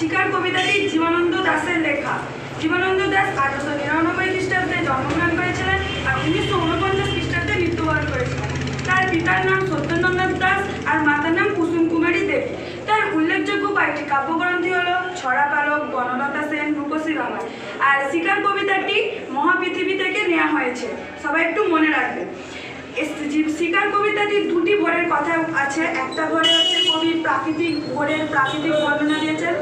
শিকার কবিতাটি জীবনানন্দ দাসের লেখা। জীবনানন্দ দাস আঠারোশো নিরানব্বই খ্রিস্টাব্দে জন্মগ্রহণ করেছিলেন আর উনিশশো উনপঞ্চাশ খ্রিস্টাব্দে মৃত্যুবরণ করেছিলেন। তার পিতার নাম সত্যেন্দ্রনাথ দাস আর মাতার নাম কুসুম কুমারী দেবী। তার উল্লেখযোগ্য কয়েকটি কাব্যগ্রন্থি হল ছড়া পালক, বনলতা সেন রূপসী রামায় আর শিকার কবিতাটি মহাপৃথিবী থেকে নেওয়া হয়েছে। সবাই একটু মনে রাখবে। শিকার কবিতাটি দুটি ভোরের কথা আছে। একটা ভোরে হচ্ছে কবি প্রাকৃতিক ভোরের প্রাকৃতিক বর্ণনা দিয়েছেন।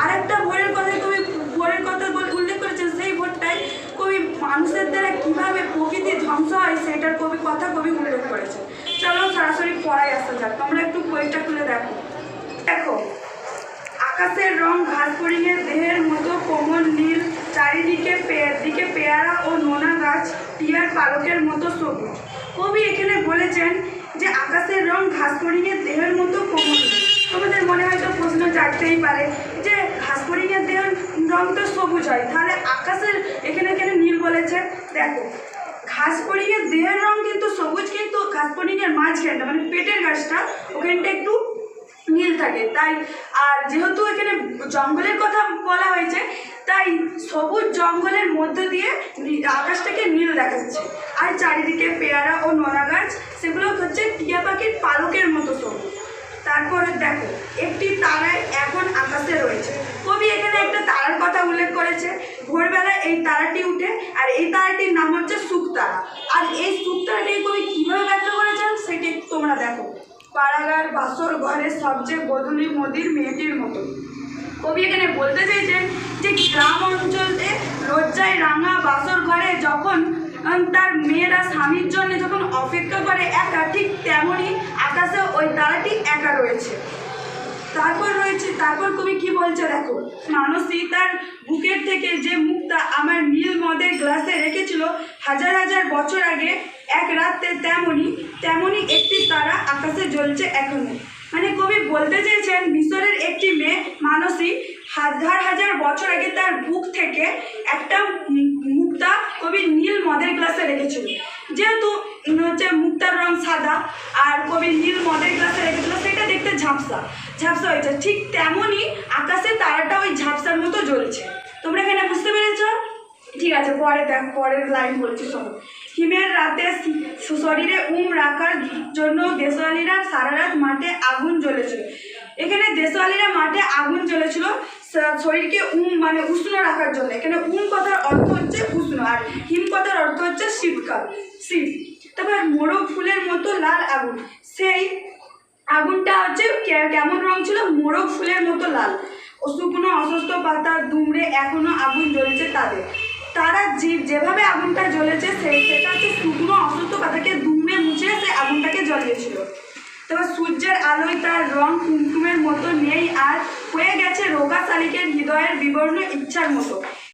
আর একটা ভোরের কথায় কবি ভোরের কথা উল্লেখ করেছেন, সেই ভোরটাই কবি মানুষের দ্বারা কীভাবে প্রকৃতি ধ্বংস হয় সেটার কবি কথা কবি উল্লেখ করেছেন। চলো সরাসরি পড়াই আসা যাক, তোমরা একটু বইটা খুলে দেখো। দেখো, আকাশের রং ঘাস ফড়িংয়ের দেহের মতো কোমল নীল, চারিদিকে দিকে পেয়ারা ও নোনা গাছ টিয়ার পালকের মতো সবুজ। কবি এখানে বলেছেন যে আকাশের রং ঘাস ফড়িংয়ের দেহের মতো কোমল। তোমাদের মনে হয়তো প্রশ্ন জাগতেই পারে ফড়িংয়ের দেহের রং তো সবুজ হয়। তাহলে আকাশের এখানে এখানে নীল বলেছে। দেখো ঘাস ফড়িংয়ের দেহের রং কিন্তু সবুজ, কিন্তু ঘাস ফড়িংয়ের মাঝখানটা মানে পেটের গাছটা ওখানটা একটু নীল থাকে। তাই, আর যেহেতু এখানে জঙ্গলের কথা বলা হয়েছে, তাই সবুজ জঙ্গলের মধ্য দিয়ে আকাশটাকে নীল দেখাচ্ছে। আর চারিদিকে পেয়ারা ও নোনা গাছ, সেগুলো হচ্ছে টিয়া পাখির পালকের মতো সবুজ। তারপরে দেখো, একটি তারায় এখন আকাশে রয়েছে। কবি এখানে একটা তারার কথা উল্লেখ করেছে। ভোরবেলায় এই তারাটি উঠে, আর এই তারাটির নাম হচ্ছে শুকতারা আর এই শুকতারাটি কবি কীভাবে ব্যাখ্যা করেছেন, সেটি তোমরা দেখো। পাড়াগার, বাসর ঘরের সবচেয়ে গধূলি মোদির মেয়েটির মতো কবি এখানে বলতে চাইছেন যে, গ্রাম অঞ্চলে লজ্জায় রাঙা বাসর ঘরে যখন তার মেয়েরা স্বামীর জন্য যখন অপেক্ষা করে একা, ঠিক তেমনই আকাশে ওই তারাটি একা রয়েছে। তারপর রয়েছে, তারপর কবি কি বলছে দেখো? মানসী তার বুকের থেকে যে মুক্তা আমার নীল মদের গ্লাসে রেখেছিল, হাজার হাজার বছর আগে, এক রাত্রে তেমনই তেমনই একটি তারা আকাশে জ্বলছে এখনও। মানে কবি বলতে চেয়েছেন, মিশরের একটি মেয়ে, মানসী হাজার হাজার বছর আগে তার বুক থেকে একটা মুক্তা কবি নীল মদের গ্লাসে রেখেছিল। যেহেতু হচ্ছে মুক্তার রং সাদা আর কবি নীল মদের গ্লাসে রেখেছিল, সেটা দেখতে ঝাপসা। ঝাপসা হয়েছে। ঠিক তেমনই আকাশে তারাটা ওই ঝাপসার মতো জ্বলছে। তোমরা এখানে বুঝতে পেরেছ? ঠিক আছে, পরে দেখ, পরের লাইন বলছি, শোনো। হিমের রাতে শরীরে উম রাখার জন্য দেশওয়ালিরা সারা রাত মাঠে আগুন জ্বলেছিল। এখানে দেশওয়ালিরা মাঠে আগুন জ্বলেছিল। শরীরকে উম মানে উষ্ণ রাখার জন্য। এখানে উম কথার অর্থ হচ্ছে উষ্ণ, আর হিম কথার অর্থ হচ্ছে শীতকাল, শীত। তারপর মোরগ ফুলের মতো লাল আগুন। সেই আগুনটা হচ্ছে কেমন রং ছিল? মোরগ ফুলের মতো লাল। শুকনো, অসুস্থ পাতা, দুমড়ে এখনও আগুন জ্বলছে তাদের। তারা যে যেভাবে আগুনটা জ্বলেছে সেই সেটা হচ্ছে শুকনো, অসুস্থ পাতাকে দুমড়ে মুছে সেই আগুনটাকে জ্বলিয়েছিল। তবে সূর্যের আলোয় তার রং কুমকুমের মতো নেই, আর হয়ে গেছে রোগা শালিকের হৃদয়ের বিবর্ণ ইচ্ছার মতো।